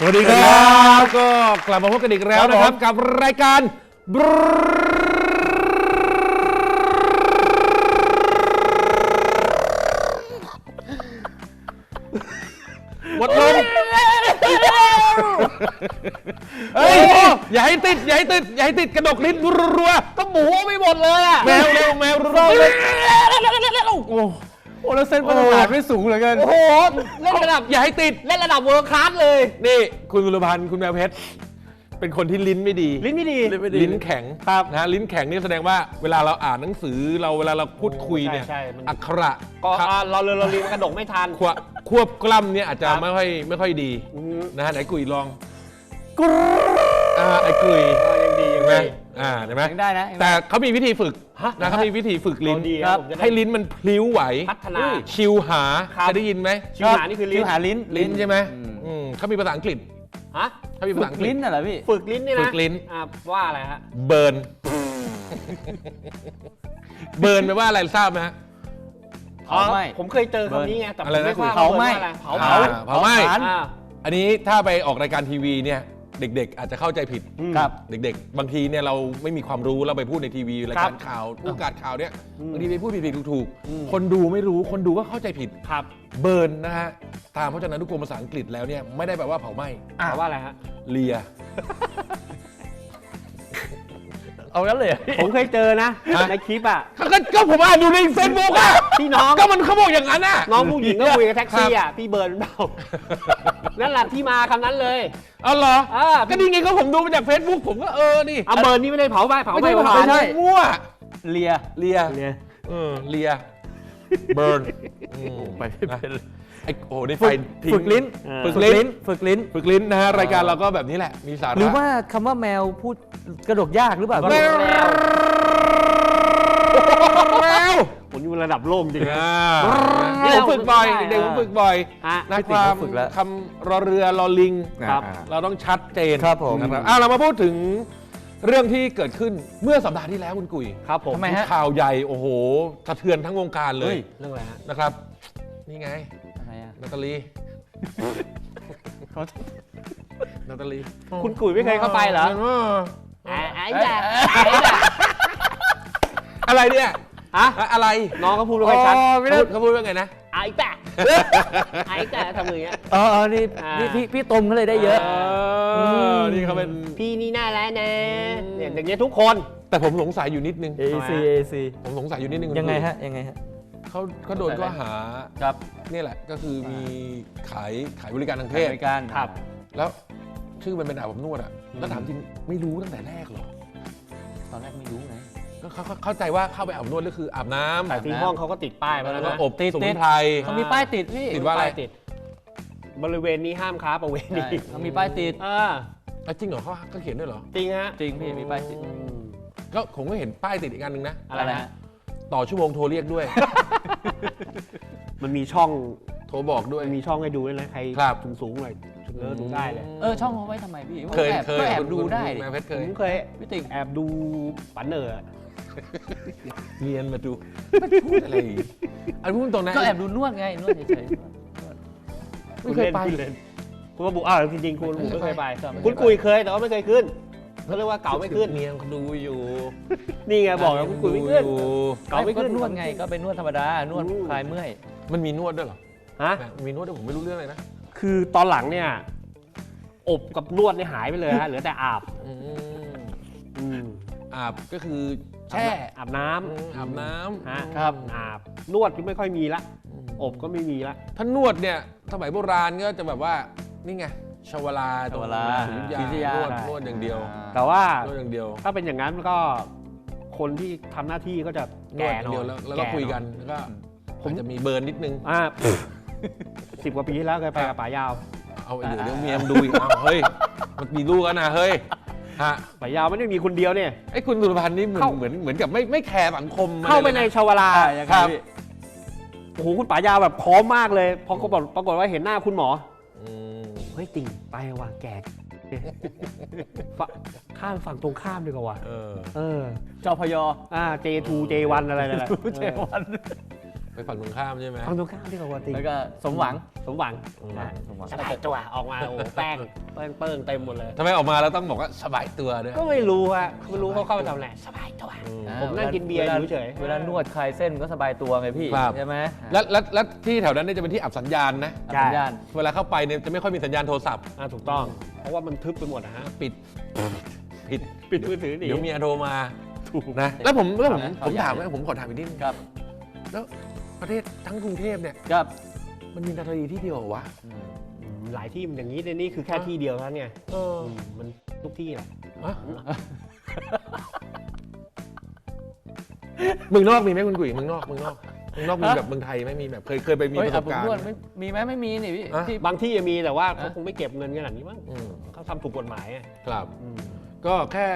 สวัสดีครับก็กลับมาพบกันอีกแล้วนะครับ กับรายการบรหมดลมเฮ้ยอย่าให้ติดอย่าให้ติดอย่าให้ติดกระดกลิ้นรัวก็หมูไม่หมดเลยอะๆแมวเร็วแมวรัวๆเลยโอ้ โอ้แล้วเส้นมาตรฐานไม่สูงเหลือเกิน โอ้โห เล่นระดับอย่าให้ติด เล่นระดับเวิร์คคลาสเลย นี่คุณกุลพันธ์คุณแมวเพชร เป็นคนที่ลิ้นไม่ดี ลิ้นไม่ดี ลิ้นแข็งครับนะลิ้นแข็งนี่แสดงว่าเวลาเราอ่านหนังสือเราเวลาเราพูดคุยเนี่ยใช่ใช่มันอักขระก็ครับอ่าเราเลยเราลิ้นกระดกไม่ทันควบควบกล้ำเนี่ยอาจจะครับไม่ค่อยไม่ค่อยดีอืมนะฮะไหนกุยลองอ่าไอ้กุยเออยังดียัเห็งนไหมดี อ่าเห็นไหมยังได้นะยังได้แต่เขามีวิธีฝึกฮะนะเขามีวิธีฝึกลิ้นเอาดีครับผมจะได้ให้ลิ้นมันพลิ้วไหวพัฒนาชิวหาครับเคยได้ยินไหมชิวหานี่คือลิ้นชิวหาลิ้นลิ้นใช่ไหมอืมอืมเขามีภาษาอังกฤษฮะเขามีฝึภาษากอังกฤษลิ้นน่ะเหรอพี่ ฝึกลิ้นนี่นะฝึกลิ้น อ่าว่าอะไรฮะเบิร์นเบิร์นแปลว่าอะไรทราบไหมฮะ เผาไหม้ ผมเคยเจอคำนี้ไงแต่ผมอะไรนะ ไม่ว่าเผาไหม้อะไรเผาอ่าเผาเผาไหม้เผาถ่านอ่า อันนี้ถ้าไปออกรายการทีวีเนี่ย เด็ก ๆ อาจจะเข้าใจผิดครับเด็ก ๆ บางทีเนี่ยเราไม่มีความรู้เราไปพูดในทีวีรายครัการบข่าวผู้ประกาศข่าวเนี่ยอืมบางทีไปพูดผิดๆถูกอืมๆคนดูไม่รู้คนดูก็เข้าใจผิดครับ เบิร์นนะฮะตามพจนานุกรมภาษาอังกฤษแล้วเนี่ยไม่ได้แปลว่าเผาไหม้แปลว่าอะไรฮะเลีย เอางั้นเลยผมเคยเจอนะ ฮะ ในคลิปอะ ก็ก็ผมอ่านดูในเฟซบุ๊กอะพี่น้อง ก็มันเขาบอกอย่างนั้นอะน้องผู้หญิงก็คุยกับแท็กซี่อะ พี่เบิร์นเปล่า นั่นแหละที่มาคำนั้นเลย เอาเหรออ่าก็นี่ไงก็ผมดูมาจากเฟซบุ๊กผมก็เออนี่เอาเบิร์นนี่ไม่ได้เผาไหม้เผาไหม้ไม่เผาใช่ถ่านไม่ใช่มั่วเลียเลียเนี่ยเออเลียเบิร์นไปไม่เป็น ไอ้โอ้นี่ไฟทิ้ง ฝึกลิ้นฝึกลิ้น ฝึกลิ้น ฝึกลิ้นนะฮะรายการเราก็แบบนี้แหละ มีสาระหรือว่าคำว่าแมวพูดกระดกยากหรือเปล่า แมวแมวผมอยู่ระดับโลกจริงนะ อ่านี่ผมฝึกบ่อยได้เด็กๆผมฝึกบ่อยฮะ นะพี่คติ๋งวามก็ฝึกแล้ว คำรอเรือรอลิง ครับ อ่า เราต้องชัดเจนครับผมนะครับอะเรามาพูดถึงเรื่องที่เกิดขึ้นเมื่อสัปดาห์ที่แล้วคุณกุยครับผมทำไมฮะ ข่าวใหญ่โอ้โหสะเทือนทั้งวงการเลเฮ้ยยเรื่องอะไรฮะ นะครับ นี่ไงอะไรอะ นาตาลีเขานาตาลีคุณกุ๋ยไม่เคยเข้าไปเหรออไอ้ไอ้แจ๊ะไอ้แจ๊ะอะไรเนี่ยฮะอะอะไรน้องเขาพูดไม่ค่อยชัดอ๋อไม่ได้เขาพูดว่าไงนะไอ้แจ๊ะไอ้แจ๊ะทำมืออย่างเงี้ยเออเออนี่อ่านี่นี่พี่พี่ตมเขาเลยได้เยอะเออนี่เขาเป็นพี่นี่น่ารักนะอืมเนี่ยอย่างเงี้ยทุกคน แต่ผมสงสัยอยู่นิดนึง AC AC ผมสงสัยอยู่นิดนึงยังไงฮะยังไงฮะ เขาเขาโดนก็หาครับนี่แหละก็คือมีขายขายบริการทางเพศบริการครับแล้วชื่อมันเป็นอาบอบนวดอะแล้วถามจริงไม่รู้ตั้งแต่แรกเหรอตอนแรกไม่รู้ไงก็เขาเขาเข้าใจว่าเข้าไปอาบอบนวดก็คืออาบน้ำแต่ที่ห้องเขาก็ติดป้ายมาแล้แล้ววก็นะอบติดสมุตินดไพรเขามีป้ายติดพี่ติดว่าอะไรป้ยติด บริเวณนี้ห้ามค้าประเวณีใช่เขามีป้ายติดอ่าแล้วจริงเหรอเขาเขาเขียนด้วยเหรอจริงฮะจริงพี่มีป้ายติดอืมก็ผมก็เห็นป้ายติดอีกอันหนึ่งนะอะไรฮะต่อชั่วโมงโทรเรียกด้วย มันมีช่องโทรบอกด้วย มันมีช่องให้ดูด้วยนะใครครับ สูงสูงๆหน่อยเออดูได้เลยเออช่องเขาไว้ทำไมพี่เคยก็แอบเคยก็แอบคุณดูคุณได้แม่เพชรเคผย มเคยพี่ติ๋งแอบดูปันเนอร์อะเรียนมาดูไม่พูดอะไรอีกอันพูดตรงนะก็แอบดูนวดไงนวดเฉยไม่เคยไป คุณเล่นคุณระบุอ้าวจริงๆคุณไม่เคยไป ไม่เคยไป คุณกุยเคยแต่ว่าไม่เคยขึ้น เขาเรียกว่าเก่าไม่ขึ้นเมียเขาดูอยู่นี่ไงบอกแล้วคุณกุยไม่ขึ้นดูอยู่ๆเก่าไม่ขึ้นนวดไงก็เป็นนวดธรรมดานวดอืมคลายเมื่อยมันมีนวดด้วยเหรอฮะแม่มีนวดด้วยผมไม่รู้เรื่องเลยนะคือตอนหลังเนี่ย อบกับนวดเนี่ยหายไปเลยฮะเหลือแต่อาบอืมอืมอาบก็คือแช่อาบน้ำอืมอาบน้ำฮะครับ อาบนวดก็ไม่ค่อยมีละมอบก็ไม่มีละ ถ้านวดเนี่ยสมัยโบราณก็จะแบบว่านี่ไง ชาวลาชวลาศรีอยุธศรีอยุธยายานวดนวดอย่างเดียวแต่ว่า นวดอย่างเดียวถ้าเป็นอย่างนั้นก็คนที่ทำหน้าที่ก็จะนวดแก่อหย่างน่เดีอยวยแล้วแล้วก็แคุยกันแล้วก็ผมอาจจะมีเบิร์นนิดนึง อ่าสิบกว่าปีที่แล้วเคยไปกับป๋ายาวเอาเดี๋ยวเดี๋ยวเมียมนดูอีกเอาเฮ้ย มันมีลูกแล้วนะเฮ้ยฮะป๋ายาวไม่ได้มีคนเดียวเนี่ย ไอ้คุณสุรพันธ์นี่เหมือนเข้า เหมือนเหมือนกับไม่ไม่แคร์สังคมเข้าไปในอะไรลยะชาวลา อ่ายังไงครับพี่ โอ้โหคุณป๋ายาวแบบพร้อมมากเลยพอเขาบอกปรากฏว่าเห็นหน้าคุณหมออืมเฮ้ยติ่งไปว่ะแก่ฝข้ามฝั่งตรงข้ามดีกว่าว่ะเออ เออจอพยอ่า J2 J1 อะไรนั่นแหละ เจวัน ไปฝั่งตรงข้ามใช่ไหม ฝั่งตรงข้ามที่เขาว่าตีแล้วก็สมหวังสมหวังอืมนะสมหวัง สบายตัวออกมาโอ้โหแป้งแป้งเปิ้งเต็มหมดเลย ทำไมออกมาแล้วต้องบอกว่าสบายตัวด้วย ก็ไม่รู้ฮะไม่รู้เขาเข้าไปทำอะไรสบายตัว อืมอ่าผมนั่งกินเบียร์อยู่เฉย เวลานวดคลายเส้นก็สบายตัวไงพี่ ครับ ใช่ไหมแล้วแล้วแล้วที่แถวนั้นเนี่ยจะเป็นที่อับสัญญาณนะตัดสัญญาณ เวลาเข้าไปเนี่ยจะไม่ค่อยมีสัญญาณโทรศัพท์ อ่าถูกต้อง เพราะว่ามันทึบไปหมดนะฮะ ปิด ปิด ปิดมือถือหนี เดี๋ยวเมียโทรมา ถูกนะ แล้วผมแล้วผมเอาละผมเอาถามอย่างว่าผมขอถามอีกนิดนึงครับ แล้ว ประเทศทั้งกรุงเทพเนี่ยครับมันมีนาตาลีที่เดียวเหรอวะอืมอืมหลายที่มันอย่างนี้ในนี่คือแค่ที่เดียวเท่านั้นไงเอออืมมันทุกที่แหละฮะเมืองนอกมีไหมคุณกุ๋ยเมืองนอกเมืองนอกเมืองนอกมีแบบเมืองไทยไหมมีแบบเคยเคยไปมีเฮ้ปยระสอาบบการณ์นวดไหมไม่มีไหมไม่มีนี่พี่อะ ที่ บางที่จะมีแต่ว่าเขาอะคงไม่เก็บเงินขนาดนี้มั้งอืมเขาทำถูกกฎหมายไงครับ อืมก็แค่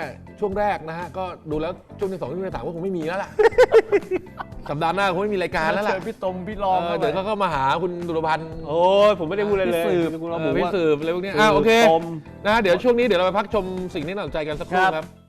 ช่วงแรกนะฮะ ก็ดูแล้วช่วงที่สองช่วงที่สามก็คงไม่มีแล้วล่ะ สัปดาห์หน้าคงไม่มีรายการแล้วล่ะเชิญพี่ตมพี่รองเออเดี๋ยวเขาก็มาหาคุณดุลพันธ์โอ้ยผมไม่ได้พูดอะไรเลยพี่สืบคุณเอระอบุพี่ว่า สืบอะไรพวกเนี้ยอ่าโอเคตมนะฮะเดี๋ยวช่วงนี้เดี๋ยวเราไปพักชมสิ่งที่น่าสนใจกันสักครู่ครับครับ